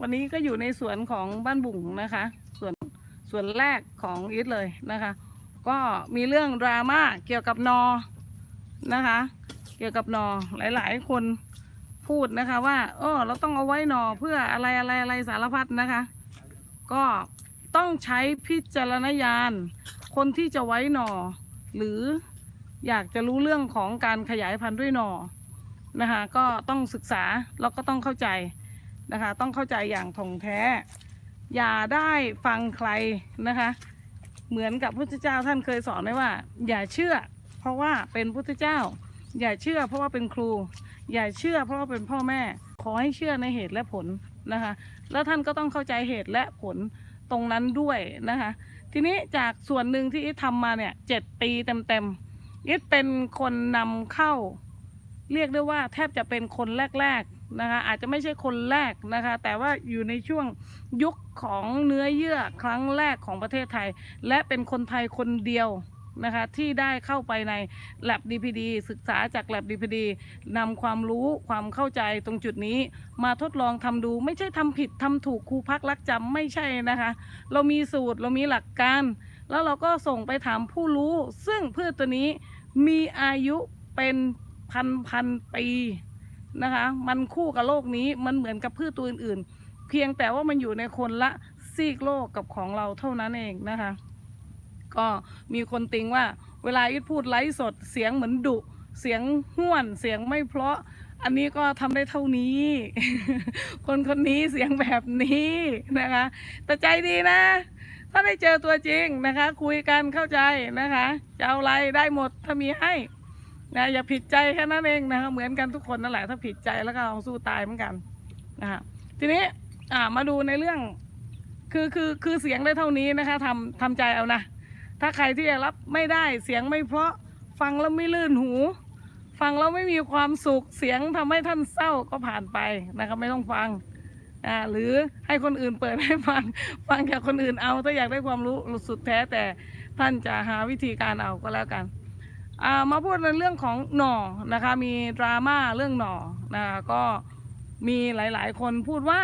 วันนี้ก็อยู่ในสวนของบ้านบุ๋งนะคะ ส่วนส่วนแรกของอีทเลยนะคะ ก็มีเรื่องดราม่าเกี่ยวกับนอนะคะ เกี่ยวกับนอหลาย ๆ คนพูดนะคะว่าเออเราต้องเอาไว้นอเพื่ออะไรอะไรอะไรสารพัดนะคะ ก็ต้องใช้พิจารณญาณคนที่จะไว้หนอ หรืออยากจะรู้เรื่องของการขยายพันธุ์ด้วยหนอนะคะก็ต้องศึกษาแล้วก็ต้องเข้าใจ นะคะ ต้องเข้าใจอย่างถ่องแท้ อย่าได้ฟังใครนะคะ เหมือนกับพุทธเจ้าท่านเคยสอนไว้ว่า อย่าเชื่อ เพราะว่าเป็นพุทธเจ้า อย่าเชื่อ เพราะว่าเป็นครู อย่าเชื่อ เพราะว่าเป็นพ่อแม่ ขอให้เชื่อในเหตุและผลนะคะ แล้วท่านก็ต้องเข้าใจเหตุและผลตรงนั้นด้วยนะคะ ทีนี้จากส่วนหนึ่งที่อิททำมาเนี่ยเจ็ดปีเต็มๆอิทเป็นคนนำเข้า เรียกได้ว่าแทบจะเป็นคนแรกๆ นะคะอาจจะไม่ใช่คนแรกนะคะ แต่ว่าอยู่ในช่วงยุคของเนื้อเยื่อครั้งแรกของประเทศไทย และเป็นคนไทยคนเดียวนะคะที่ได้เข้าไปใน Lab DPD ศึกษาจาก Lab DPD นำความรู้ความเข้าใจตรงจุดนี้ มาทดลองทำดูไม่ใช่ทำผิดทำถูกครูพักรักจำไม่ใช่นะคะ เรามีสูตรเรามีหลักการ แล้วเราก็ส่งไปถามผู้รู้ ซึ่งพืชตัวนี้มีอายุเป็นพันพันปี นะคะ มันคู่กับโลกนี้มันเหมือนกับพืชตัวอื่นๆ เพียงแต่ว่ามันอยู่ในคนละซีกโลกกับของเราเท่านั้นเองนะคะ ก็มีคนติงว่าเวลาอิทพูดไลฟ์สดเสียงเหมือนดุเสียงห้วนเสียงไม่เพราะอันนี้ก็ทำได้เท่านี้ คนคนนี้เสียงแบบนี้นะคะ แต่ใจดีนะ ถ้าได้เจอตัวจริงนะคะ คุยกันเข้าใจนะคะ จะเอาอะไรได้หมดถ้ามีให้ นะอย่าผิดใจแค่นั้นเองนะคะเหมือนกันทุกคนนั่นแหละถ้าผิดใจแล้วก็เอาสู้ตายเหมือนกันนะคะทีนี้อ่ามาดูในเรื่องคือคือคือเสียงได้เท่านี้นะคะทำทำใจเอานะ ถ้าใครที่รับไม่ได้เสียงไม่เพราะฟังแล้วไม่ลื่นหู ฟังแล้วไม่มีความสุขเสียงทำให้ท่านเศร้าก็ผ่านไปนะครับไม่ต้องฟังอ่าหรือให้คนอื่นเปิดให้ฟังฟังจากคนอื่นเอาถ้าอยากได้ความรู้สุดแท้แต่ท่านจะหาวิธีการเอาก็แล้วกัน มาพูดในเรื่องของหน่อนะคะ มีดราม่าเรื่องหน่อนะคะก็มีหลาย ๆ คนพูดว่า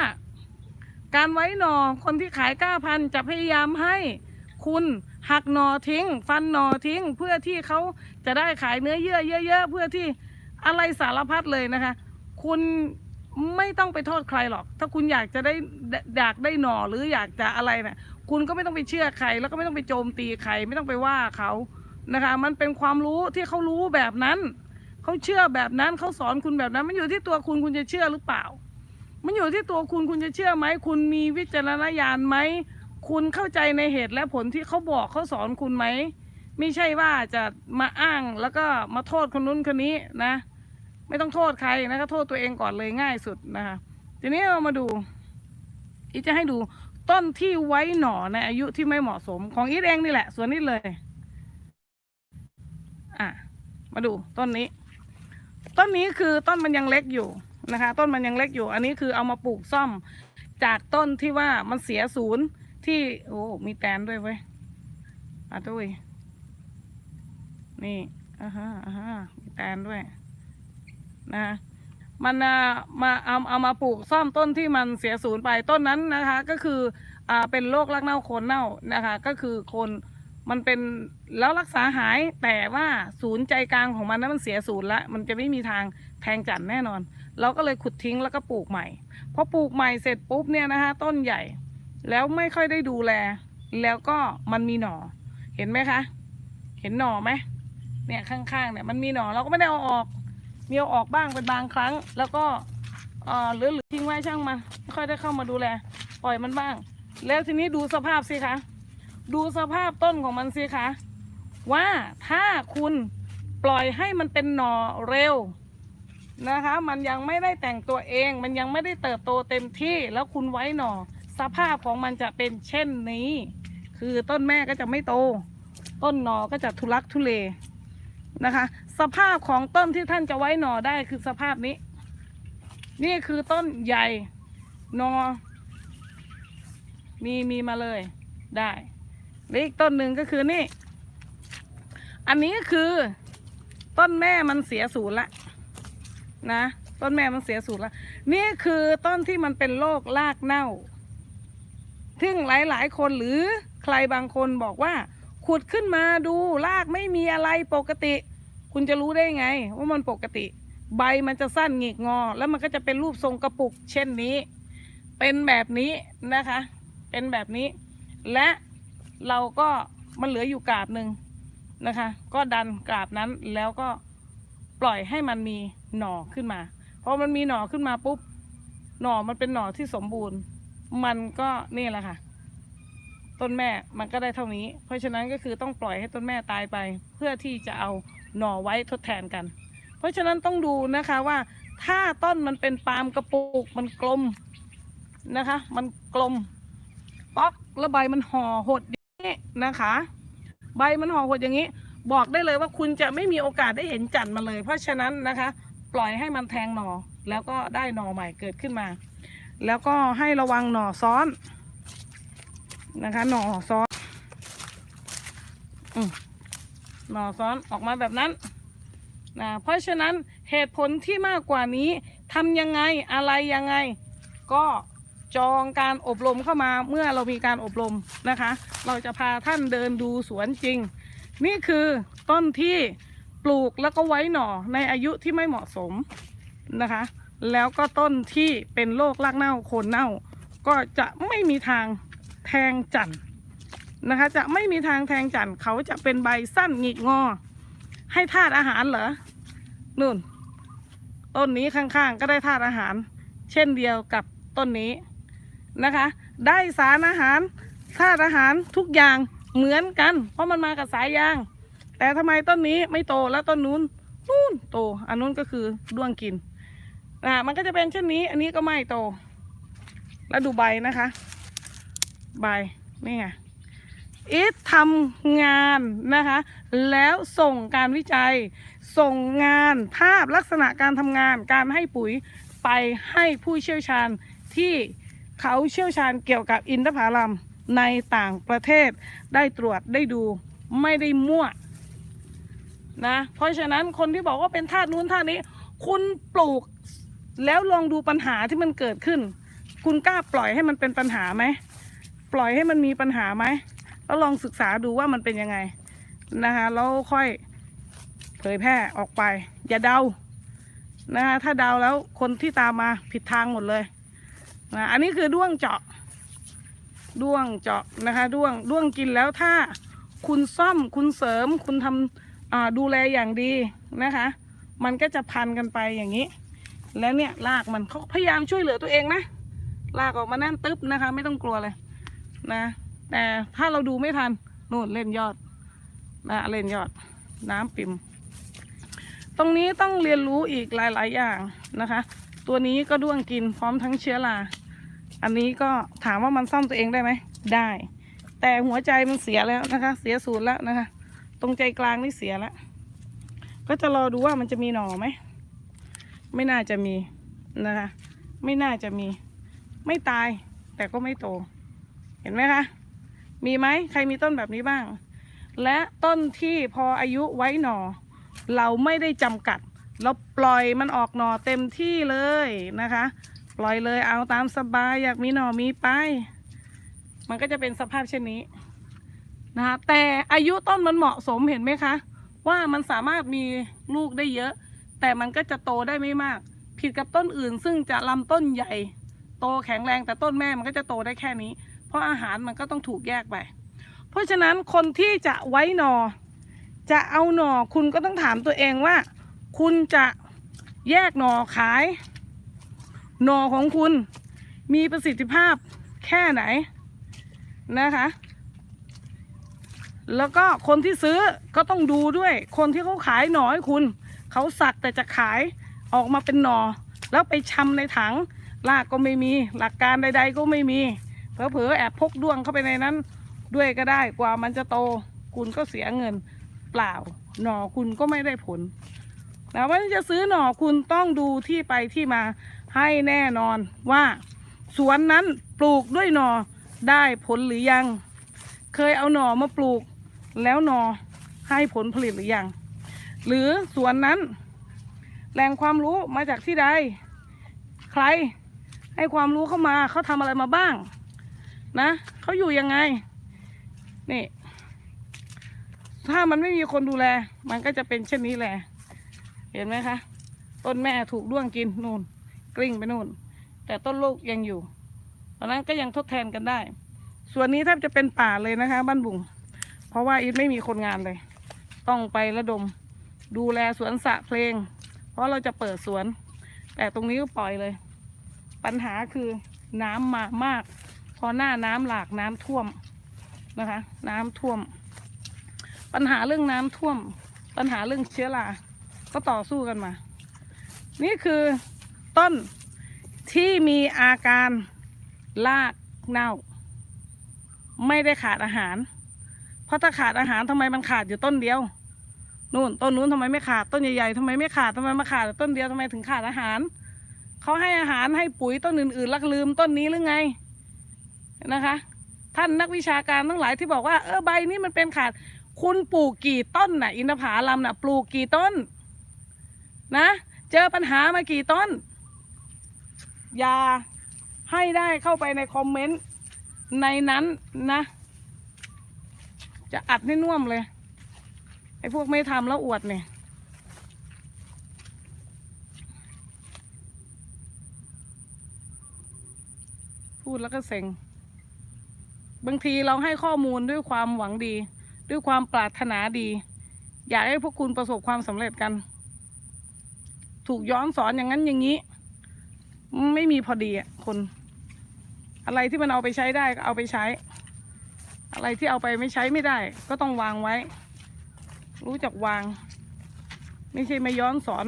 การไว้หน่อคนที่ขายก้าพันจะพยายามให้คุณหักหนอทิ้ง ฟันหนอทิ้ง เพื่อที่เขาจะได้ขายเนื้อเยื่อเยอะๆเพื่อที่อะไรสารพัดเลยนะคะ คุณไม่ต้องไปโทษใครหรอก ถ้าคุณอยากจะได้อยากได้หน่อหรืออยากจะอะไรเนี่ยคุณก็ไม่ต้องไปเชื่อใคร แล้วก็ไม่ต้องไปโจมตีใคร ไม่ต้องไปว่าเขา นะคะ มันเป็นความรู้ที่เขารู้แบบนั้น เขาเชื่อแบบนั้นเขาสอนคุณแบบนั้น มันอยู่ที่ตัวคุณคุณจะเชื่อหรือเปล่า มันอยู่ที่ตัวคุณคุณจะเชื่อไหม คุณมีวิจารณญาณไหม คุณเข้าใจในเหตุและผลที่เขาบอกเขาสอนคุณไหม ไม่ใช่ว่าจะมาอ้างแล้วก็มาโทษคนนู้นคนนี้นะ ไม่ต้องโทษใครนะก็โทษตัวเองก่อนเลยง่ายสุดนะคะ ทีนี้เรามาดู อีจะให้ดูต้นที่ไว้หน่อในอายุที่ไม่เหมาะสมของอีทเองนี่แหละ ส่วนนี้เลย อะ มาดูต้นนี้ ต้นนี้คือต้นมันยังเล็กอยู่นะคะ ต้นมันยังเล็กอยู่ อันนี้คือเอามาปลูกซ่อม จากต้นที่ว่ามันเสียศูนย์ที่โอ้มีแตนด้วยเว้ยอะด้วยนี่อ่าฮะอ่าฮะมีแตนด้วยนะมันมาเอาเอามาปลูกซ่อมต้นที่มันเสียศูนย์ไปต้นนั้นนะคะ ก็คืออ่าเป็นโรครักเน่าโคนเน่านะคะ ก็คือโคน มันเป็นแล้วรักษาหายแต่ว่าศูนย์ใจกลางของมันนั้นมันเสียศูนย์ละมันจะไม่มีทางแทงจันแน่นอน เราก็เลยขุดทิ้งแล้วก็ปลูกใหม่พอปลูกใหม่เสร็จปุ๊บเนี่ยนะคะต้นใหญ่ แล้วไม่ค่อยได้ดูแล แล้วก็มันมีหน่อเห็นไหมคะ เห็นหน่อไหมเนี่ยข้างๆเนี่ยมันมีหน่อเราก็ไม่ได้เอาออกมีเอาออกบ้างเป็นบางครั้ง แล้วก็เออหรือหรือทิ้งไว้ช่างมันไม่ค่อยได้เข้ามาดูแล ปล่อยมันบ้าง แล้วทีนี้ดูสภาพสิคะ ดูสภาพต้นของมันสิคะว่าถ้าคุณปล่อยให้มันเป็นหน่อเร็วนะคะ มันยังไม่ได้แต่งตัวเอง มันยังไม่ได้เติบโตเต็มที่แล้วคุณไว้หน่อ สภาพของมันจะเป็นเช่นนี้ คือต้นแม่ก็จะไม่โต ต้นหน่อก็จะทุลักทุเลนะคะ สภาพของต้นที่ท่านจะไว้หน่อได้คือสภาพนี้ นี่คือต้นใหญ่หนอมีมีมาเลยได้ แล้วอีกต้นหนึ่งก็คือนี่ อันนี้ก็คือ ต้นแม่มันเสียศูนย์ละนะ ต้นแม่มันเสียสูตรแล้วนี่คือต้นที่มันเป็นโรครากเน่าซึ่งหลาย ๆ คนหรือใครบางคนบอกว่า ขุดขึ้นมาดูรากไม่มีอะไรปกติ คุณจะรู้ได้ไง ว่ามันปกติ ใบมันจะสั้นหงิกงอ แล้วมันก็จะเป็นรูปทรงกระปุก เช่นนี้ เป็นแบบนี้นะคะ เป็นแบบนี้ และ เราก็มันเหลืออยู่กาบหนึ่งนะคะ ก็ดันกาบนั้นแล้วก็ปล่อยให้มันมีหน่อขึ้นมาพอมันมีหน่อขึ้นมาปุ๊บ หน่อมันเป็นหน่อที่สมบูรณ์ มันก็นี่แหละค่ะ ต้นแม่มันก็ได้เท่านี้ เพราะฉะนั้นก็คือต้องปล่อยให้ต้นแม่ตายไป เพื่อที่จะเอาหน่อไว้ทดแทนกัน เพราะฉะนั้นต้องดูนะคะว่าถ้าต้นมันเป็นปาล์มกระปุกมันกลมนะคะ มันกลม ป๊อกแล้วใบมันห่อหด นี้นะคะ ใบมันห่อหดอย่างนี้ บอกได้เลยว่าคุณจะไม่มีโอกาสได้เห็นจันทร์มาเลย เพราะฉะนั้นนะคะ ปล่อยให้มันแทงหน่อแล้วก็ได้หน่อใหม่เกิดขึ้นมา แล้วก็ให้ระวังหน่อซ้อนนะคะหน่อซ้อนอหน่อซ้อนออกมาแบบนั้นนะเพราะฉะนั้นเหตุผลที่มากกว่านี้ทำยังไงอะไรยังไง ก็ จองการอบรมเข้ามาเมื่อเรามีการอบรมนะคะ เราจะพาท่านเดินดูสวนจริง นี่คือต้นที่ปลูกแล้วก็ไว้หน่อในอายุที่ไม่เหมาะสมนะคะ แล้วก็ต้นที่เป็นโรครากเน่าโคนเน่า ก็จะไม่มีทางแทงจันทร์นะคะ จะไม่มีทางแทงจันทร์เขาจะเป็นใบสั้นหงิกงอ ให้ธาตุอาหารเหรอนู่น ต้นนี้ข้างๆ ก็ได้ธาตุอาหาร เช่นเดียวกับต้นนี้ นะคะ ได้สารอาหารธาตุอาหารทุกอย่างเหมือนกัน เพราะมันมากับสายยาง แต่ทำไมต้นนี้ไม่โตแล้วต้นนู้นนู่นโตอันนู้นก็คือด้วงกินอ่ามันก็จะเป็นเช่นนี้ อันนี้ก็ไม่โต แล้วดูใบนะคะ ใบนี่ไงอีททำงานนะคะ แล้วส่งการวิจัย ส่งงานภาพลักษณะการทำงาน การให้ปุ๋ยไปให้ผู้เชี่ยวชาญที่ เขาเชี่ยวชาญเกี่ยวกับอินทผลัมในต่างประเทศได้ตรวจได้ดูไม่ได้มั่วนะเพราะฉะนั้นคนที่บอกว่าเป็นธาตุนู้นธาตุนี้ คุณปลูกแล้วลองดูปัญหาที่มันเกิดขึ้น คุณกล้าปล่อยให้มันเป็นปัญหาไหมปล่อยให้มันมีปัญหาไหมแล้วลองศึกษาดูว่ามันเป็นยังไงนะคะแล้วค่อยเผยแพร่ออกไป อย่าเดานะคะถ้าเดาแล้วคนที่ตามมาผิดทางหมดเลย นะอันนี้คือด้วงเจาะ ด้วงเจาะนะคะด้วงด้วงกินแล้วถ้าคุณซ่อมคุณเสริมคุณทำดูแลอย่างดีนะคะ มันก็จะพันกันไปอย่างนี้ แล้วเนี่ยลากมันเขาพยายามช่วยเหลือตัวเองนะลากออกมาแน่นตึ๊บนะคะ ไม่ต้องกลัวเลยนะ แต่ถ้าเราดูไม่ทันนู่นเล่นยอดนะเล่นยอดน้ำปิ่มตรงนี้ต้องเรียนรู้อีกหลาย ๆ อย่างนะคะ ตัวนี้ก็ด้วงกินพร้อมทั้งเชื้อรา อันนี้ก็ถามว่ามันซ่อมตัวเองได้ไหม ได้ แต่หัวใจมันเสียแล้วนะคะ เสียศูนย์แล้วนะคะ ตรงใจกลางนี่เสียแล้ว ก็จะรอดูว่ามันจะมีหน่อไหม ไม่น่าจะมีนะคะ ไม่น่าจะมี ไม่ตาย แต่ก็ไม่โต เห็นไหมคะ มีไหม ใครมีต้นแบบนี้บ้าง และต้นที่พออายุไว้หน่อ เราไม่ได้จำกัด เราปล่อยมันออกหน่อเต็มที่เลยนะคะ ปล่อยเลยเอาตามสบายอยากมีหน่อมีไป มันก็จะเป็นสภาพเช่นนี้นะคะแต่อายุต้นมันเหมาะสมเห็นไหมคะ ว่ามันสามารถมีลูกได้เยอะ แต่มันก็จะโตได้ไม่มาก ผิดกับต้นอื่น ซึ่งจะลำต้นใหญ่ โตแข็งแรงแต่ต้นแม่มันก็จะโตได้แค่นี้ เพราะอาหารมันก็ต้องถูกแยกไป เพราะฉะนั้นคนที่จะไว้หนอ จะเอาหนอคุณก็ต้องถามตัวเองว่า คุณจะแยกหนอขาย หน่อของคุณมีประสิทธิภาพแค่ไหนนะคะ แล้วก็คนที่ซื้อก็ต้องดูด้วย คนที่เขาขายหน่อให้คุณ เขาสักแต่จะขายออกมาเป็นหน่อ แล้วไปชำในถังลากก็ไม่มี หลักการใด ๆ ก็ไม่มีเผลอๆแอบพกด้วงเข้าไปในนั้น ด้วยก็ได้กว่ามันจะโต คุณก็เสียเงินเปล่า หน่อคุณก็ไม่ได้ผลแต่ว่าจะซื้อหน่อคุณต้องดูที่ไปที่มา ให้แน่นอนว่า สวนนั้นปลูกด้วยหนอได้ผลหรือยัง เคยเอาหนอมาปลูก แล้วหนอให้ผลผลิตหรือยัง หรือสวนนั้น แหล่งความรู้มาจากที่ใด ใครให้ความรู้เข้ามาเขาทำอะไรมาบ้าง นะเขาอยู่ยังไง นี่ ถ้ามันไม่มีคนดูแล มันก็จะเป็นเช่นนี้แหละ เห็นไหมคะ ต้นแม่ถูกด้วงกินนู่น กลิ้งไปนู่น แต่ต้นลูกยังอยู่เพราะนั้นก็ยังทดแทนกันได้ ส่วนนี้แทบจะเป็นป่าเลยนะคะ บ้านบุงเพราะว่าอีทไม่มีคนงานเลย ต้องไประดม ดูแลสวนสะเพลง เพราะเราจะเปิดสวน แต่ตรงนี้ก็ปล่อยเลย ปัญหาคือน้ำมามาก พอหน้าน้ำหลากน้ำท่วมนะคะ น้ำท่วม ปัญหาเรื่องน้ำท่วม ปัญหาเรื่องเชื้อราก็ต่อสู้กันมา นี่คือ ต้นที่มีอาการรากเน่า ไม่ได้ขาดอาหาร เพราะถ้าขาดอาหารทำไมมันขาดอยู่ต้นเดียว นู่นต้นนู้นทำไมไม่ขาดต้นใหญ่ๆทำไมไม่ขาดทำไมมาขาดแต่ต้นเดียวทำไมถึงขาดอาหารเขาให้อาหารให้ปุ๋ยต้นอื่นๆลักลืมต้นนี้หรือไงนะคะ ท่านนักวิชาการทั้งหลายที่บอกว่าเออใบนี้มันเป็นขาด คุณปลูกกี่ต้นน่ะ อินทผลัมน่ะ ปลูกกี่ต้น นะ เจอปัญหามากี่ต้น อย่าให้ได้เข้าไปในคอมเมนต์ในนั้นนะ จะอัดให้น่วมเลย ไอ้พวกไม่ทำแล้วอวดเนี่ยพูดแล้วก็เซ็ง บางทีเราให้ข้อมูลด้วยความหวังดี ด้วยความปรารถนาดี อยากให้พวกคุณประสบความสำเร็จกัน ถูกย้อนสอนอย่างนั้นอย่างนี้ ไม่มีพอดีอะคน อะไรที่มันเอาไปใช้ได้ก็เอาไปใช้ อะไรที่เอาไปไม่ใช้ไม่ได้ ก็ต้องวางไว้ รู้จักวาง ไม่ใช่มาย้อนสอน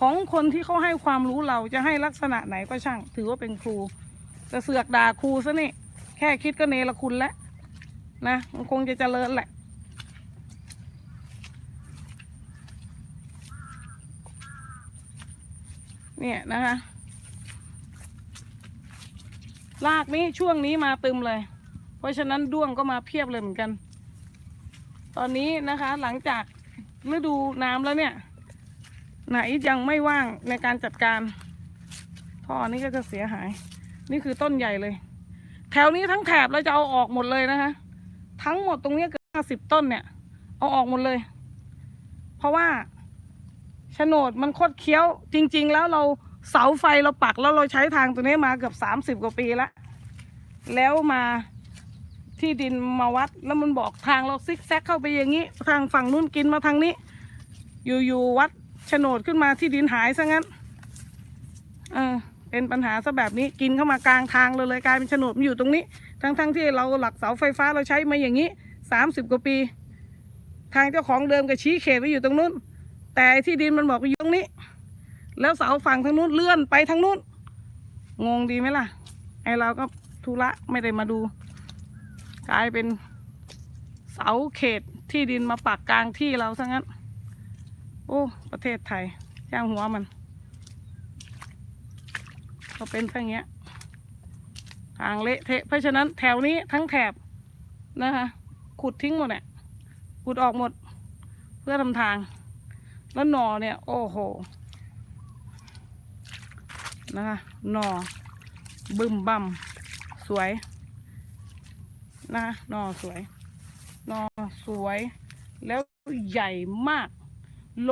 ของคนที่เขาให้ความรู้เราจะให้ลักษณะไหนก็ช่าง ถือว่าเป็นครูแต่เสือกด่าครูซะนี่แค่คิดก็เนรคุณแล้วนะมันคงจะเจริญแหละเนี่ยนะคะ ลากนี้ช่วงนี้มาตึมเลย เพราะฉะนั้นด้วงก็มาเพียบเลยเหมือนกัน ตอนนี้นะคะหลังจากฤดูน้ำแล้วเนี่ย ไหนยังไม่ว่างในการจัดการท่อนี้ก็จะเสียหาย นี่คือต้นใหญ่เลย แถวนี้ทั้งแถบเราจะเอาออกหมดเลยนะคะ ทั้งหมดตรงนี้เกือบห้าสิบต้นเนี่ย เอาออกหมดเลย เพราะว่าโฉนดมันคดเคี้ยวจริง ๆ แล้วเรา เสาไฟเราปักแล้วเราใช้ทางตัวนี้มาเกือบสามสิบกว่าปีแล้ว แล้วมาที่ดินมาวัดแล้วมันบอกทางเราซิกแซกเข้าไปอย่างนี้ ทางฝั่งนู้นกินมาทางนี้ อยู่ๆวัดโฉนดขึ้นมาที่ดินหายซะงั้น เออเป็นปัญหาซะแบบนี้กินเข้ามากลางทางเลยเลยกลายเป็นโฉนดมันอยู่ตรงนี้ ทั้งๆทที่เราหลักเสาไฟฟ้าเราใช้มาอย่างนี้สามสิบกว่าปี ทางเจ้าของเดิมก็ชี้เขตไว้อยู่ตรงนู้น แต่ที่ดินมันบอกว่าอยู่ตรงนี้ แล้วเสาฝั่งทางนู้นเลื่อนไปทางนู้น งงดีไหมล่ะ ไอเราก็ธุระไม่ได้มาดู กลายเป็นเสาเขตที่ดินมาปักกลางที่เราซะงั้น โอ้ ประเทศไทยย่างหัวมัน ก็เป็นแค่เงี้ยทางเละเทะ เพราะฉะนั้นแถวนี้ทั้งแถบนะคะ ขุดทิ้งหมดเนี่ยขุดออกหมด เพื่อทำทาง แล้วหนอเนี่ย โอ้โห นะคะหน่อบึมบัมสวยนะคะหน่อสวยหน่อสวย แล้วใหญ่มาก